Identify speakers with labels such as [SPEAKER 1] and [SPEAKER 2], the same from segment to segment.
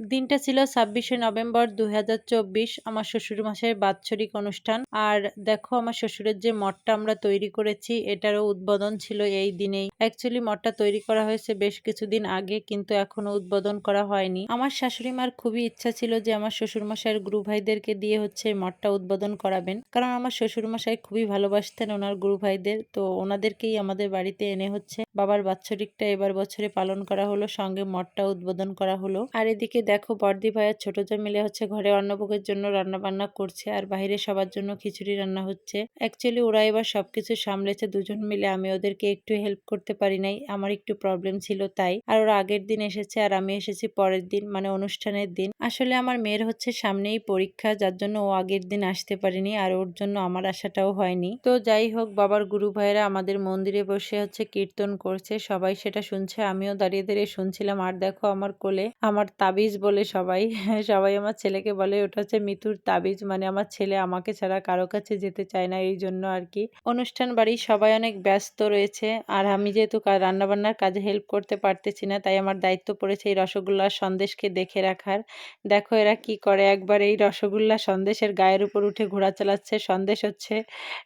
[SPEAKER 1] দিনটা ছিল ছাব্বিশে নভেম্বর দুই হাজার চব্বিশ, আমার শ্বশুর মশাইয়ের বাৎসরিক অনুষ্ঠান। আর দেখো, আমার শ্বশুরের যে মঠটা আমরা তৈরি করেছি, এটারও উদ্বোধন ছিল এই দিনেই। অ্যাকচুয়ালি মঠটা তৈরি করা হয়েছে বেশ কিছুদিন আগে, কিন্তু এখনও উদ্বোধন করা হয়নি। আমার শাশুড়ি মার খুবই ইচ্ছা ছিল যে আমার শ্বশুর মশাইয়ের গুরু ভাইদেরকে দিয়ে হচ্ছে মঠটা উদ্বোধন করাবেন। কারণ আমার শ্বশুর মশাই খুবই ভালোবাসতেন ওনার গুরু ভাইদের তো ওনাদেরকেই আমাদের বাড়িতে এনে হচ্ছে বাবার বাৎসরিকটা এবার বছরে পালন করা হলো, সঙ্গে মঠটা উদ্বোধন করা হলো। আর এদিকে দেখো বর্দি ভাইয়ের ছোট মিলে হচ্ছে ঘরে অন্নভোগের জন্য রান্না বান্না করছে আর বাইরে সবার জন্য খিচুড়ি রান্না হচ্ছে। অ্যাকচুয়ালি ওরা এবার সবকিছু সামলেছে, দুজন মিলে। আমি ওদেরকে একটু হেল্প করতে পারি নাই, আমার একটু প্রবলেম ছিল তাই। আর ওরা আগের দিন এসেছে আর আমি এসেছি পরের দিন মানে অনুষ্ঠানের দিন। আসলে আমার মেয়ের হচ্ছে সামনেই পরীক্ষা, যার জন্য ও আগের দিন আসতে পারিনি আর ওর জন্য আমার আশাটাও হয়নি। তো যাই হোক, বাবার গুরু ভাইয়েরা আমাদের মন্দিরে বসে হচ্ছে কীর্তন করছে, সবাই সেটা শুনছে, আমিও দাঁড়িয়ে দাঁড়িয়ে শুনছিলাম। আর দেখো আমার কোলে, আমার তাবিজ বলে সবাই। সবাই আমার ছেলেকে বলে ওটা হচ্ছে মিতুর তাবিজ। মানে আমার ছেলে আমাকে ছাড়া কারও কাছে যেতে চায় না এই জন্য আর কি। অনুষ্ঠান বাড়ি সবাই অনেক ব্যস্ত রয়েছে। আর আমি যেহেতু রান্নাবান্নার কাজে হেল্প করতে পারতেছি না তাই আমার দায়িত্ব পড়েছে এই রসগোল্লার সন্দেশকে দেখে রাখার। দেখো এরা কি করে। একবার এই রসগোল্লা সন্দেশের গায়ের উপর উঠে ঘোড়া চালাচ্ছে। সন্দেশ হচ্ছে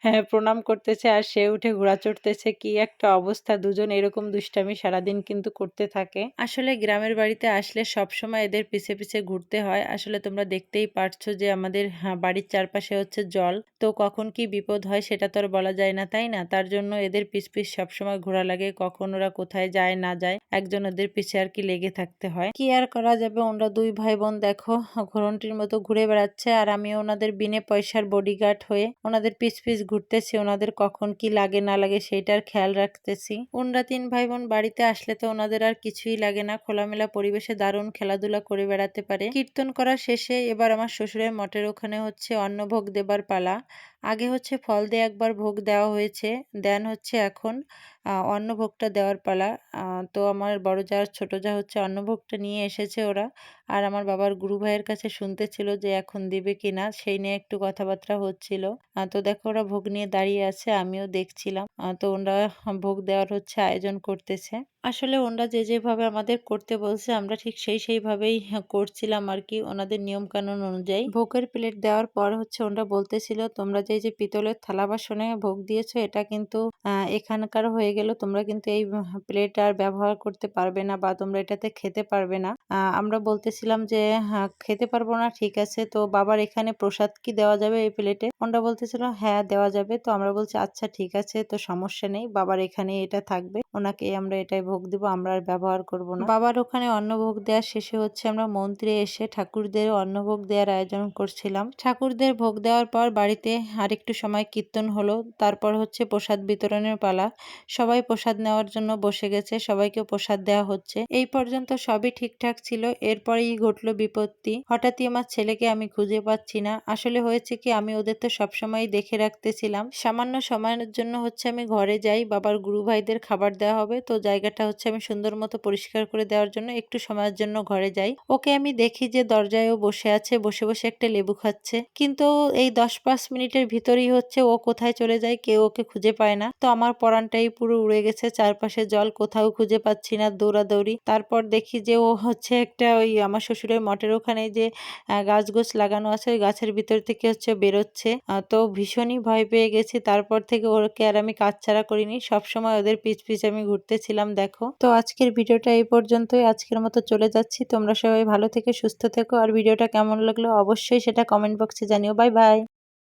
[SPEAKER 1] হ্যাঁ, প্রণাম করতেছে আর সে উঠে ঘোড়া চড়তেছে। কি একটা অবস্থা। দুজন এরকম দুষ্টামি সারাদিন কিন্তু করতে থাকে। আসলে গ্রামের বাড়িতে আসলে সব সময় এদের পিছে পিছে ঘুরতে হয়। আসলে তোমরা দেখতেই পারছ যে আমাদের হ্যাঁ, বাড়ির চারপাশে হচ্ছে জল। তো কখন কি বিপদ হয় সেটা তো আর বলা যায় না তাই না? তার জন্য এদের পিছ পিছ সবসময় ঘোরা লাগে কখন ওরা কোথায় যায় না যায় একজন ওদের পিছে আর কি লেগে থাকতে হয়। কি আর করা যাবে? ওরা দুই ভাই বোন দেখো ঘোরনটির মতো ঘুরে বেড়াচ্ছে আর আমি ওনাদের বিনে পয়সার বডিগার্ড হয়ে ওনাদের পিছ পিছ ঘুরতেছি ওনাদের কখন কি লাগে না লাগে সেইটার খেয়াল রাখতেছি। ওনরা তিন ভাই বোন বাড়িতে আসলে তো ওনাদের আর কিছুই লাগে না। খোলামেলা পরিবেশে দারুণ খেলাধুলা করে বেড়াতে পারে। কীর্তন করা শেষে এবার আমার শ্বশুরের মঠের ওখানে হচ্ছে অন্নভোগ দেবার পালা। আগে হচ্ছে ফল দিয়ে একবার ভোগ দেওয়া হয়েছে, দেন হচ্ছে এখন অন্নভোগটা দেওয়ার পালা। তো আমার বড় যা, ছোট যা হচ্ছে অন্নভোগটা নিয়ে এসেছে ওরা। আর আমার বাবার গুরু ভাইয়ের কাছে শুনতে ছিল যে এখন দিবে কিনা, সেই নিয়ে একটু কথাবার্তা হচ্ছিল। তো দেখো ওরা ভোগ নিয়ে দাঁড়িয়ে আছে, আমিও দেখছিলাম। তো ওরা ভোগ দেওয়ার হচ্ছে আয়োজন করতেছে। আসলে ওনারা যে যেভাবে আমাদের করতে বলছে, আমরা ঠিক সেই সেইভাবেই করছিলাম আর কি ওনাদের নিয়ম কানুন অনুযায়ী। ভোগের প্লেট দেওয়ার পর হচ্ছে ওনারা বলতেছিল, তোমরা যে যে পিতলের থালা বাসনে ভোগ দিয়েছ, এটা কিন্তু এখানকার হয়ে গেল তোমরা কিন্তু এই প্লেট আর ব্যবহার করতে পারবে না বা তোমরা এটাতে খেতে পারবে না। আমরা বলতেছিলাম যে হ্যাঁ খেতে পারব না, ঠিক আছে। তো বাবার এখানে প্রসাদ কি দেওয়া যাবে এই প্লেটে আমরা বলতেছিলাম হ্যাঁ দেওয়া যাবে। তো আমরা বলছি আচ্ছা ঠিক আছে, তো সমস্যা নেই। বাবার এখানে এটা থাকবে। ওনাকে আমরা এটাই ভোগ দিব, আমরা আর ব্যবহার করব না। বাবার ওখানে অন্নভোগ দেওয়ার শেষে হচ্ছে আমরা মন্ত্রে এসে ঠাকুরদের অন্নভোগ দেওয়ার আয়োজন করছিলাম। ঠাকুরদের ভোগ দেওয়ার পর বাড়িতে আরেকটু সময় কীর্তন হলো, তারপর হচ্ছে প্রসাদ বিতরণের পালা। সবাই প্রসাদ নেওয়ার জন্য বসে গেছে সবাইকে প্রসাদ দেওয়া হচ্ছে। এই পর্যন্ত সবই ঠিকঠাক ছিল, এরপরেই ঘটলো বিপত্তি। হঠাৎই আমার ছেলেকে আমি খুঁজে পাচ্ছি না। আসলে হয়েছে কি, আমি ওদের তো সবসময় দেখে রাখতেছিলাম। সামান্য সময়ের জন্য হচ্ছে আমি ঘরে যাই, বাবার গুরু ভাইদের খাবার দেওয়া হবে। তো জায়গাটা হচ্ছে আমি সুন্দর মতো পরিষ্কার করে দেওয়ার জন্য একটু সময়ের জন্য ঘরে যাই। ওকে আমি দেখি যে দরজায়ও বসে আছে, বসে বসে একটা লেবু খাচ্ছে। কিন্তু এই দশ পাঁচ মিনিটের ভিতরেই হচ্ছে ও কোথায় চলে যায়, কেউ ওকে খুঁজে পায় না। তো আমার পরানটাই পুরো উড়ে গেছে, চারপাশে জল, কোথাও খুঁজে পাচ্ছি না, দৌড়াদৌড়ি। তারপর দেখি যে ও হচ্ছে একটা ওই আমার শ্বশুরের মঠের ওখানে যে গাছ গোছ লাগানো আছে, ওই গাছের ভিতর থেকে হচ্ছে বেরোচ্ছে। তো ভীষণই ভয় পেয়ে গেছি। তারপর থেকে ওকে আর আমি কাজ ছাড়া করিনি। সবসময় ওদের পিছ পিছ আমি ঘুরতেছিলাম, দেখো। তো আজকের ভিডিওটা এই পর্যন্তই। আজকের মতো চলে যাচ্ছি। তোমরা সবাই ভালো থেকে সুস্থ থেকো। আর ভিডিওটা কেমন লাগল অবশ্যই সেটা কমেন্ট বক্সে জানিও। Bye bye